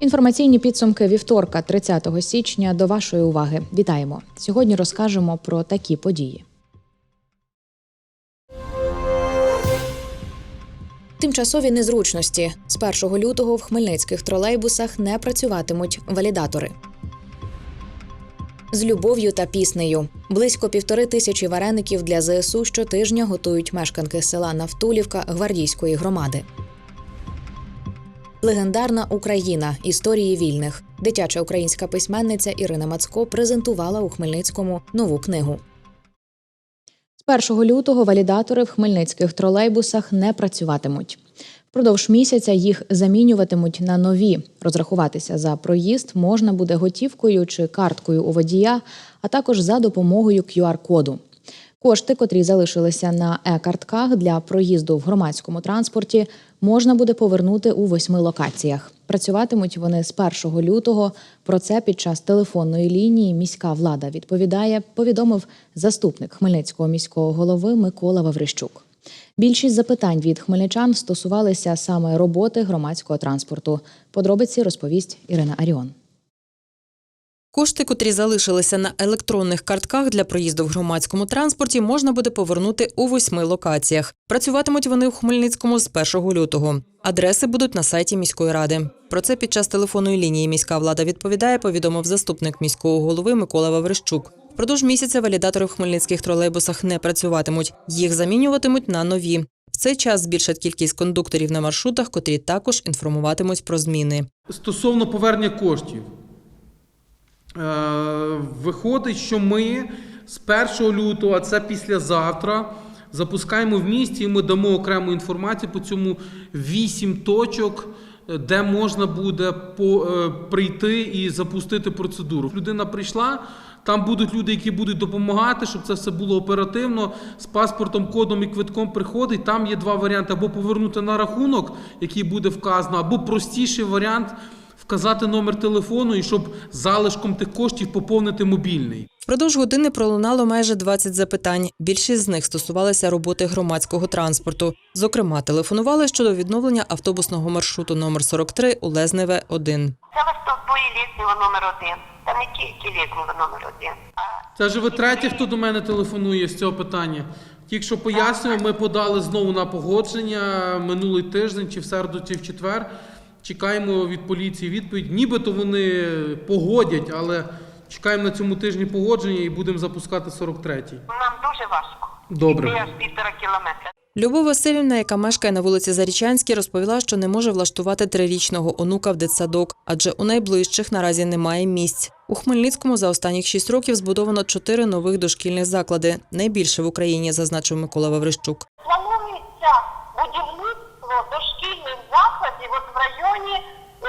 Інформаційні підсумки вівторка, 30 січня. До вашої уваги. Вітаємо! Сьогодні розкажемо про такі події. Тимчасові незручності з 1 лютого в хмельницьких тролейбусах не працюватимуть валідатори. З любов'ю та піснею близько півтори тисячі вареників для ЗСУ щотижня готують мешканки села Навтулівка гвардійської громади. Легендарна Україна історії вільних. Дитяча українська письменниця Ірина Мацко презентувала у Хмельницькому нову книгу. З 1 лютого валідатори в хмельницьких тролейбусах не працюватимуть. Впродовж місяця їх замінюватимуть на нові. Розрахуватися за проїзд можна буде готівкою чи карткою у водія, а також за допомогою QR-коду. Кошти, котрі залишилися на е-картках для проїзду в громадському транспорті, можна буде повернути у восьми локаціях. Працюватимуть вони з 1 лютого. Про це під час телефонної лінії міська влада відповідає, повідомив заступник Хмельницького міського голови Микола Ваврищук. Більшість запитань від хмельничан стосувалися саме роботи громадського транспорту. Подробиці розповість Ірина Аріон. Кошти, котрі залишилися на електронних картках для проїзду в громадському транспорті, можна буде повернути у восьми локаціях. Працюватимуть вони у Хмельницькому з 1 лютого. Адреси будуть на сайті міської ради. Про це під час телефонної лінії міська влада відповідає, повідомив заступник міського голови Микола Ваврищук. Впродовж місяця валідатори в хмельницьких тролейбусах не працюватимуть. Їх замінюватимуть на нові. В цей час збільшать кількість кондукторів на маршрутах, котрі також інформуватимуть про зміни. Стосовно повернення коштів, виходить, що ми з 1 лютого, а це післязавтра, запускаємо в місті і ми дамо окрему інформацію по цьому 8 точок, е, де можна буде по, е, прийти і запустити процедуру. Людина прийшла. Там будуть люди, які будуть допомагати, щоб це все було оперативно. З паспортом, кодом і квитком приходить. Там є два варіанти: або повернути на рахунок, який буде вказано, або простіший варіант вказати номер телефону і щоб залишком тих коштів поповнити мобільний. Впродовж години пролунало майже 20 запитань. Більшість з них стосувалися роботи громадського транспорту. Зокрема, телефонували щодо відновлення автобусного маршруту номер 43 у Лезневе 1 Це Листовбої Лєснєва номер один. Та не тільки Лєснєва номер один. А Це вже ви третє, хто до мене телефонує з цього питання. Тільки що пояснював, ми подали знову на погодження минулий тиждень, чи в середу, чи в четвер. Чекаємо від поліції відповідь. Нібито вони погодять, але чекаємо на цьому тижні погодження і будемо запускати 43-й. нам дуже важко. Добре. Півтора кілометра. Любов Васильівна, яка мешкає на вулиці Зарічанській, розповіла, що не може влаштувати трирічного онука в дитсадок, адже у найближчих наразі немає місць. У Хмельницькому за останніх шість років збудовано чотири нових дошкільних заклади, найбільше в Україні, зазначив Микола Ваврищук. Планується будівництво дошкільних районі, е,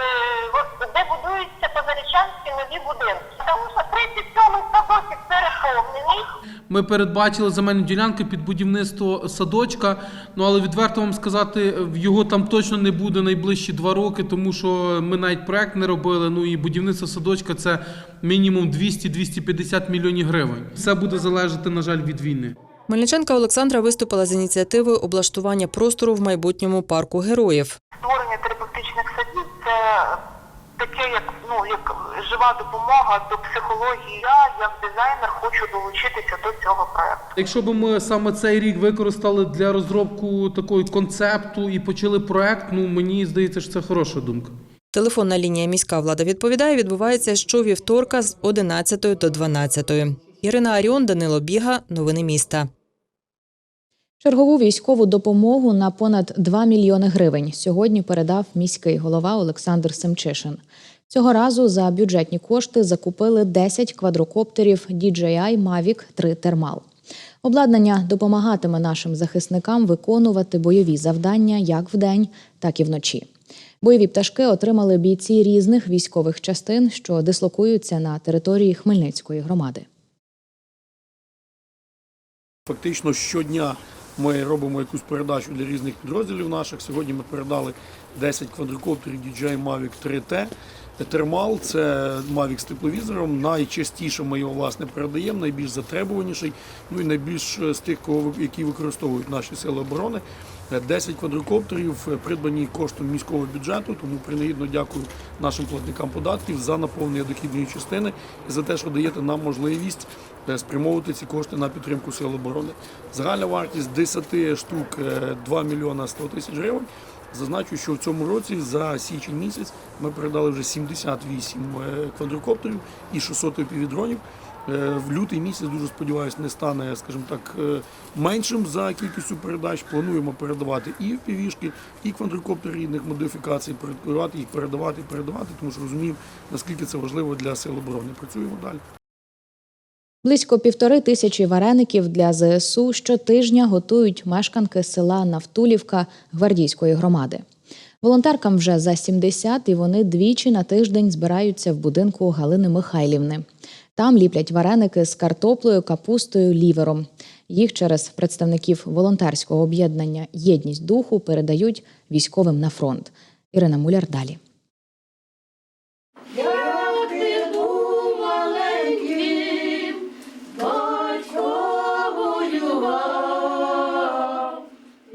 от, де будуються позарічанські нові будинки. Тому що 37-й садочок переповнений. Ми передбачили земельну ділянку під будівництво садочка. Ну але відверто вам сказати, його там точно не буде найближчі два роки, тому що ми навіть проект не робили. Ну і будівництво садочка це мінімум 200-250 мільйонів гривень. Все буде залежати, на жаль, від війни. Хмельниченка Олександра виступила з ініціативою облаштування простору в майбутньому парку героїв. Створення таке, як ну як жива допомога до психології. Я як дизайнер хочу долучитися до цього проекту. Якщо б ми саме цей рік використали для розробку такого концепту і почали проект, ну мені здається, що це хороша думка. Телефонна лінія міська влада відповідає, відбувається щовівторка з 11 до 12. Ірина Аріон, Данило Біга. Новини міста. Чергову військову допомогу на понад 2 мільйони гривень сьогодні передав міський голова Олександр Семчишин. Цього разу за бюджетні кошти закупили 10 квадрокоптерів DJI Mavic 3 Thermal. Обладнання допомагатиме нашим захисникам виконувати бойові завдання як вдень, так і вночі. Бойові пташки отримали бійці різних військових частин, що дислокуються на території Хмельницької громади. Фактично щодня ми робимо якусь передачу для різних підрозділів наших. Сьогодні ми передали 10 квадрокоптерів DJI Mavic 3T. Термал це Mavic з тепловізором. Найчастіше ми його власне передаємо, найбільш затребуваніший, ну і найбільш з тих, кого які використовують наші сили оборони. Е, 10 квадрокоптерів е, придбані коштом міського бюджету, тому принагідно дякую нашим платникам податків за наповнення дохідної частини і за те, що даєте нам можливість спрямовувати ці кошти на підтримку сил оборони. Загальна вартість 10 штук е, 2 мільйона 100 тисяч гривень. Зазначу, що в цьому році за січень місяць ми передали вже 78 е, квадрокоптерів і 600 півдронів. Е, В лютий місяць дуже сподіваюся, не стане, скажімо так, е, меншим за кількістю передач. Плануємо передавати і впівішки, і квадрокоптери різних модифікацій, передавати їх, передавати, передавати, тому що розуміємо, наскільки це важливо для сил оборони. Працюємо далі. Близько півтори тисячі вареників для ЗСУ щотижня готують мешканки села Навтулівка гвардійської громади. Волонтеркам вже за 70, і вони двічі на тиждень збираються в будинку Галини Михайлівни. Там ліплять вареники з картоплею, капустою, лівером. Їх через представників волонтерського об'єднання Єдність духу передають військовим на фронт. Ірина Муляр далі.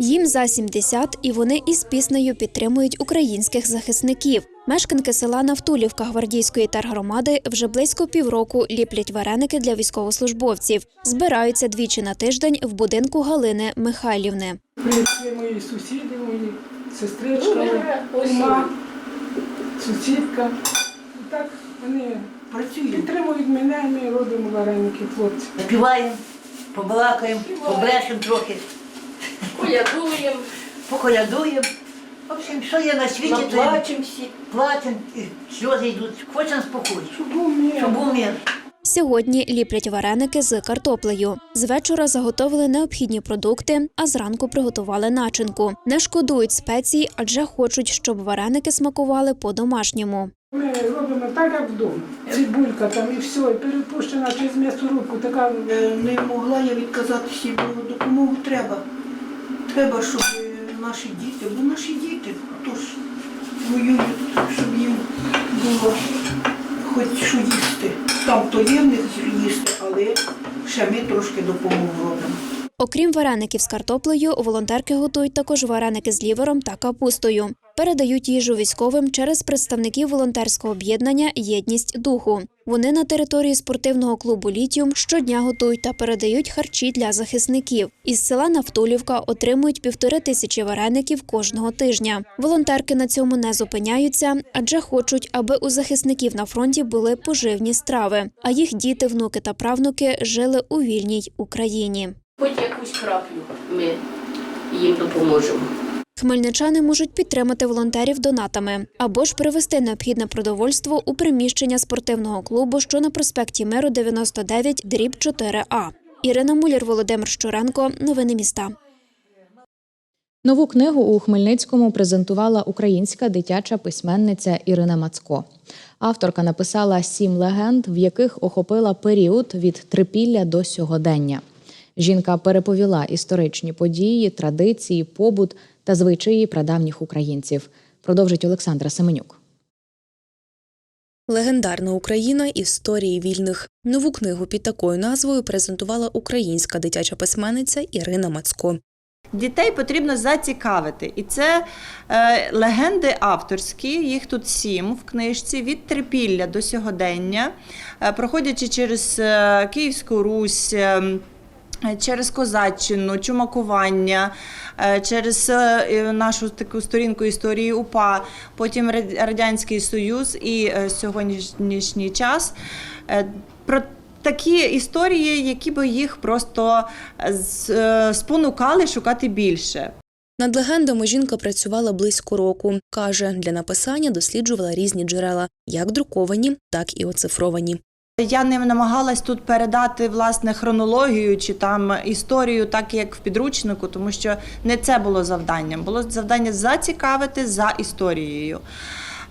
Їм за 70, і вони із піснею підтримують українських захисників. Мешканки села Навтулівка гвардійської тергромади вже близько півроку ліплять вареники для військовослужбовців. Збираються двічі на тиждень в будинку Галини Михайлівни. Прийшли мої сусіди, мої сестричка, кума, сусідка. І так вони працюють. підтримують мене, ми робимо вареники, хлопці. Співаємо, побалакаємо, побрешемо трохи, Колядуємо, поколядуємо. В общем, що є на світі, то наплачемо всі. плачемо, і сльози йдуть. Хочемо спокою, Щоб був мир. щоб був мир. Сьогодні ліплять вареники з картоплею. З вечора заготовили необхідні продукти, а зранку приготували начинку. Не шкодують спецій, адже хочуть, щоб вареники смакували по-домашньому. Ми робимо так, як вдома. Цибулька там і все, і перепущена через м'ясорубку, така Е, Не могла я відказатися, бо допомогу треба. Треба, щоб наші діти, бо наші діти тож воюють, щоб їм було хоч що їсти. Там то є в них їсти, але ще ми трошки допомогу робимо. Окрім вареників з картоплею, волонтерки готують також вареники з лівером та капустою. Передають їжу військовим через представників волонтерського об'єднання Єдність духу. Вони на території спортивного клубу Літіум щодня готують та передають харчі для захисників. Із села Навтулівка отримують півтори тисячі вареників кожного тижня. Волонтерки на цьому не зупиняються, адже хочуть, аби у захисників на фронті були поживні страви, а їх діти, внуки та правнуки жили у вільній Україні. Хоч якусь краплю ми їм допоможемо. Хмельничани можуть підтримати волонтерів донатами або ж привезти необхідне продовольство у приміщення спортивного клубу, що на проспекті Миру 99, дріб 4А. Ірина Муляр, Володимир Щуренко. Новини міста. Нову книгу у Хмельницькому презентувала українська дитяча письменниця Ірина Мацко. Авторка написала сім легенд, в яких охопила період від трипілля до сьогодення. Жінка переповіла історичні події, традиції, побут та звичаї прадавніх українців. Продовжить Олександра Семенюк. Легендарна Україна історії вільних. Нову книгу під такою назвою презентувала українська дитяча письменниця Ірина Мацко. Дітей потрібно зацікавити, і це е, легенди авторські. Їх тут сім в книжці від трипілля до сьогодення, е, проходячи через е, Київську Русь. Е, Через козаччину, чумакування, е, через е, нашу таку сторінку історії УПА, потім Радянський Союз і сьогоднішній час. Про такі історії, які би їх просто спонукали шукати більше. Над легендами жінка працювала близько року. Каже, для написання досліджувала різні джерела, як друковані, так і оцифровані. Я не намагалась тут передати власне хронологію чи там історію, так як в підручнику, тому що не це було завданням. Було завдання зацікавити за історією.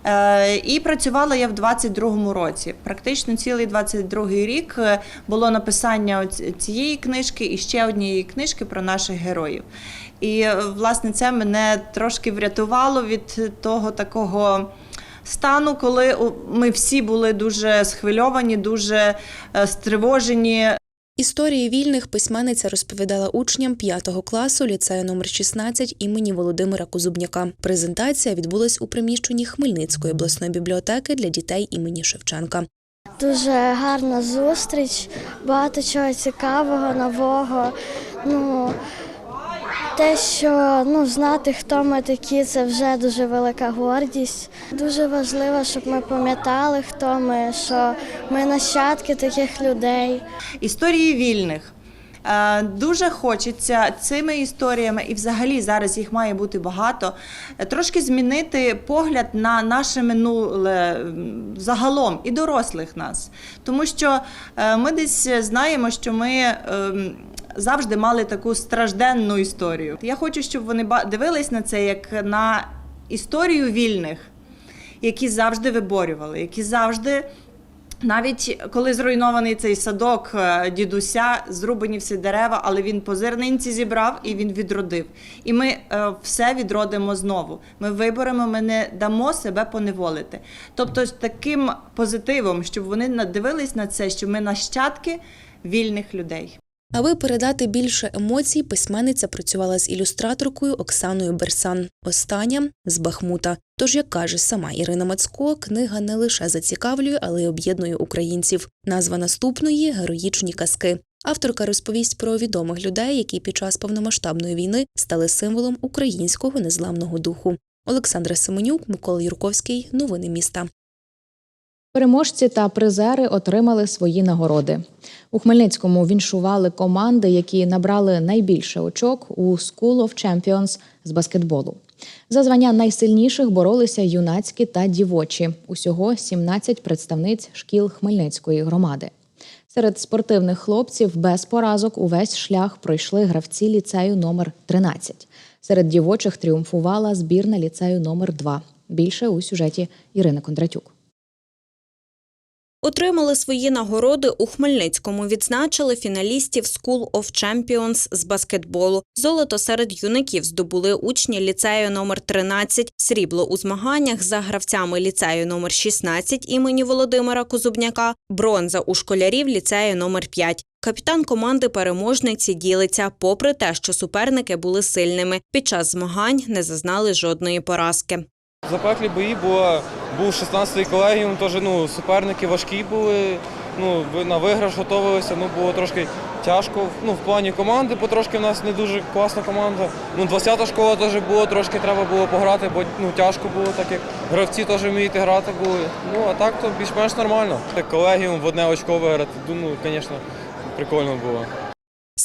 Е, І працювала я в 22-му році. Практично цілий 22-й рік е, було написання цієї книжки і ще однієї книжки про наших героїв. І е, власне це мене трошки врятувало від того такого стану, коли ми всі були дуже схвильовані, дуже е, стривожені. Історії вільних письменниця розповідала учням 5 класу ліцею номер 16 імені Володимира Козубняка. Презентація відбулась у приміщенні Хмельницької обласної бібліотеки для дітей імені Шевченка. Дуже гарна зустріч, багато чого цікавого, нового. Ну, те, що ну, знати, хто ми такі, це вже дуже велика гордість. Дуже важливо, щоб ми пам'ятали, хто ми, що ми нащадки таких людей. Історії вільних. Е, Дуже хочеться цими історіями, і взагалі зараз їх має бути багато. е, Трошки змінити погляд на наше минуле загалом і дорослих нас. Тому що е, ми десь знаємо, що ми ем, завжди мали таку стражденну історію. Я хочу, щоб вони дивились на це як на історію вільних, які завжди виборювали, які завжди. Навіть коли зруйнований цей садок е, дідуся, зрубані всі дерева, але він по зернинці зібрав і він відродив. І ми е, все відродимо знову. Ми виборемо, ми не дамо себе поневолити. Тобто, таким позитивом, щоб вони надивились на це, що ми нащадки вільних людей. Аби передати більше емоцій, письменниця працювала з ілюстраторкою Оксаною Берсан. Остання з Бахмута. Тож, як каже сама Ірина Мацько, книга не лише зацікавлює, але й об'єднує українців. Назва наступної героїчні казки. Авторка розповість про відомих людей, які під час повномасштабної війни стали символом українського незламного духу. Олександра Семенюк, Микола Юрковський. Новини міста. Переможці та призери отримали свої нагороди. У Хмельницькому віншували команди, які набрали найбільше очок у School of Champions з баскетболу. За звання найсильніших боролися юнацькі та дівочі. Усього 17 представниць шкіл Хмельницької громади. Серед спортивних хлопців без поразок увесь шлях пройшли гравці ліцею номер 13. Серед дівочих тріумфувала збірна ліцею номер 2 Більше у сюжеті Ірини Кондратюк. Отримали свої нагороди у Хмельницькому. Відзначили фіналістів School of Champions з баскетболу. Золото серед юнаків здобули учні ліцею номер 13, срібло у змаганнях за гравцями ліцею номер 16 імені Володимира Козубняка, бронза у школярів ліцею номер 5. Капітан команди переможниці ділиться, попри те, що суперники були сильними. Під час змагань не зазнали жодної поразки. Запеклі бої, бо був 16-й колегіум, теж ну, суперники важкі були. Ну, на виграш готувалися, ну було трошки тяжко. Ну, в плані команди, бо трошки в нас не дуже класна команда. Ну, 20-та школа теж було, трошки треба було пограти, бо ну, тяжко було, так як гравці теж вміють грати були. Ну, а так то більш-менш нормально. Колегіум в одне очко виграти, ну, звісно, прикольно було.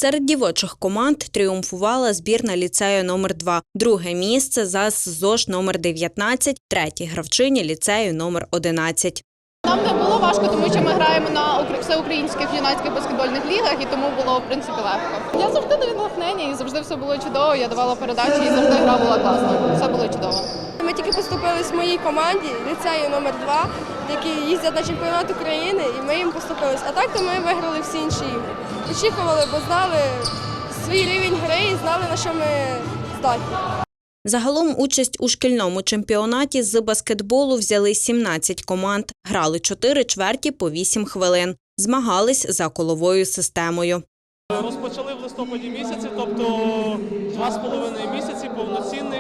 Серед дівочих команд тріумфувала збірна ліцею номер 2 друге місце за ЗОЖ номер 19, третє гравчиня ліцею номер 11. Нам не було важко, тому що ми граємо на укр- всеукраїнських юнацьких баскетбольних лігах, і тому було в принципі легко. Я завжди на натхнення і завжди все було чудово. Я давала передачі і завжди гра була класна. Все було чудово. Ми тільки поступились в моїй команді, ліцею номер 2 які їздять на чемпіонат України, і ми їм поступились. А так то ми виграли всі інші ігри. Очікували, бо знали свій рівень гри і знали, на що ми здатні. Загалом участь у шкільному чемпіонаті з баскетболу взяли 17 команд, грали 4 чверті по 8 хвилин, змагались за коловою системою. Розпочали в листопаді місяці, тобто два з половиною місяці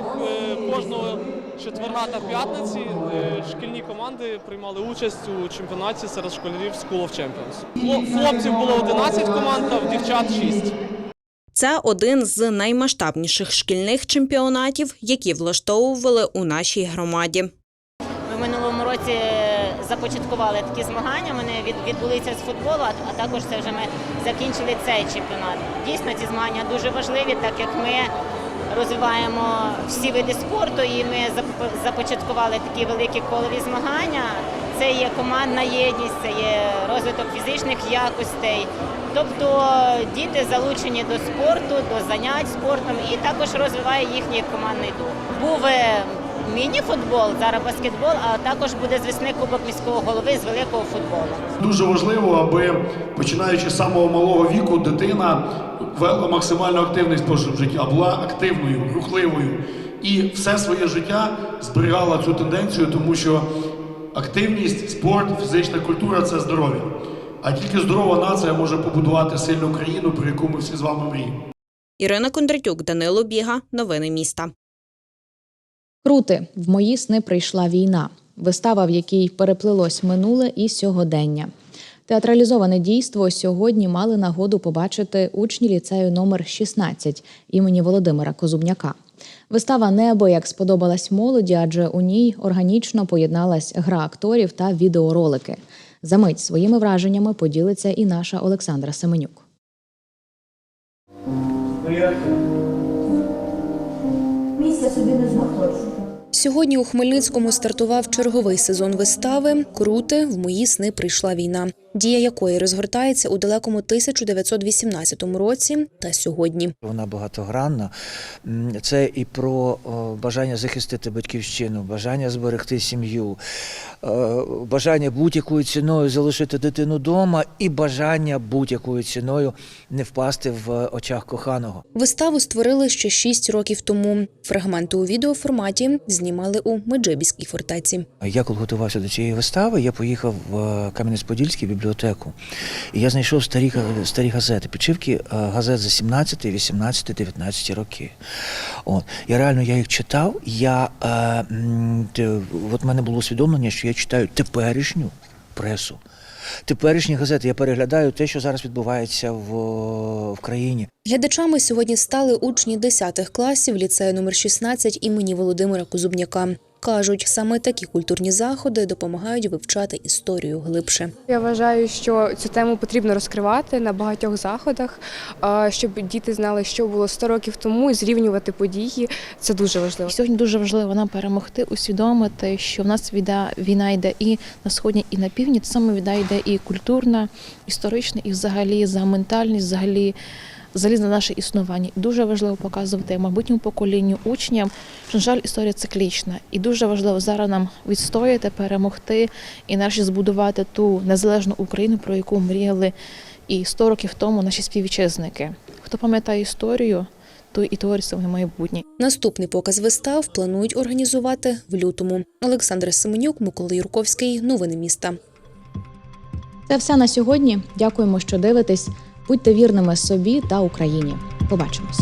повноцінних е, кожного четверга та п'ятниці е, шкільні команди приймали участь у чемпіонаті серед школярів School of Champions. Хлопців було 11 команд, а в дівчат 6. Це один з наймасштабніших шкільних чемпіонатів, які влаштовували у нашій громаді. Ми в минулому році започаткували такі змагання. Вони відбулися з футболу, а, а також це вже ми закінчили цей чемпіонат. Дійсно, ці змагання дуже важливі, так як ми розвиваємо всі види спорту, і ми зап- започаткували такі великі колові змагання. Це є командна єдність, це є розвиток фізичних якостей. Тобто діти залучені до спорту, до занять спортом і також розвиває їхній командний дух. Був е, міні-футбол, зараз баскетбол, а також буде з весни кубок міського голови з великого футболу. Дуже важливо, аби починаючи з самого малого віку, дитина вела максимально активний спосіб життя, була активною, рухливою і все своє життя зберігала цю тенденцію, тому що активність, спорт, фізична культура це здоров'я. А тільки здорова нація може побудувати сильну країну, про яку ми всі з вами мріємо. Ірина Кондратюк, Данило Біга. Новини міста. Крути в мої сни прийшла війна. Вистава, в якій переплилось минуле і сьогодення. Театралізоване дійство сьогодні мали нагоду побачити учні ліцею номер 16 імені Володимира Козубняка. Вистава неабияк сподобалась молоді, адже у ній органічно поєдналась гра акторів та відеоролики. Замить своїми враженнями поділиться і наша Олександра Семенюк. Місця собі не знаходжу. Сьогодні у Хмельницькому стартував черговий сезон вистави Крути в мої сни прийшла війна, дія якої розгортається у далекому 1918 році та сьогодні. Вона багатогранна. Це і про бажання захистити батьківщину, бажання зберегти сім'ю, е, бажання будь-якою ціною залишити дитину вдома і бажання будь-якою ціною не впасти в очах коханого. Виставу створили ще шість років тому. Фрагменти у відеоформаті знімали у Меджибіській фортеці. Я коли готувався до цієї вистави, я поїхав в Кам'янець-Подільський бібліотеку. І я знайшов старі, старі газети, підшивки е, газет за 17, 18, 19 роки. От. Я реально я їх читав. Я, е, от мене було усвідомлення, що я читаю теперішню пресу. Теперішні газети я переглядаю те, що зараз відбувається в, в країні. Глядачами сьогодні стали учні 10 класів ліцею номер 16 імені Володимира Козубняка. Кажуть, саме такі культурні заходи допомагають вивчати історію глибше. Я вважаю, що цю тему потрібно розкривати на багатьох заходах, щоб діти знали, що було 100 років тому, і зрівнювати події. Це дуже важливо. Сьогодні дуже важливо нам перемогти, усвідомити, що в нас війна, війна йде і на сході, і на півдні. Це саме війна йде і культурна, історична, і взагалі за ментальність, взагалі. Взагалі за наше існування. І дуже важливо показувати майбутньому поколінню учням, що, на жаль, історія циклічна. І дуже важливо зараз нам відстояти, перемогти і нарешті збудувати ту незалежну Україну, про яку мріяли і 100 років тому наші співвітчизники. Хто пам'ятає історію, той і творить своє майбутнє. Наступний показ вистав планують організувати в лютому. Олександр Семенюк, Микола Юрковський. Новини міста. Це все на сьогодні. Дякуємо, що дивитесь. Будьте вірними собі та Україні. Побачимось.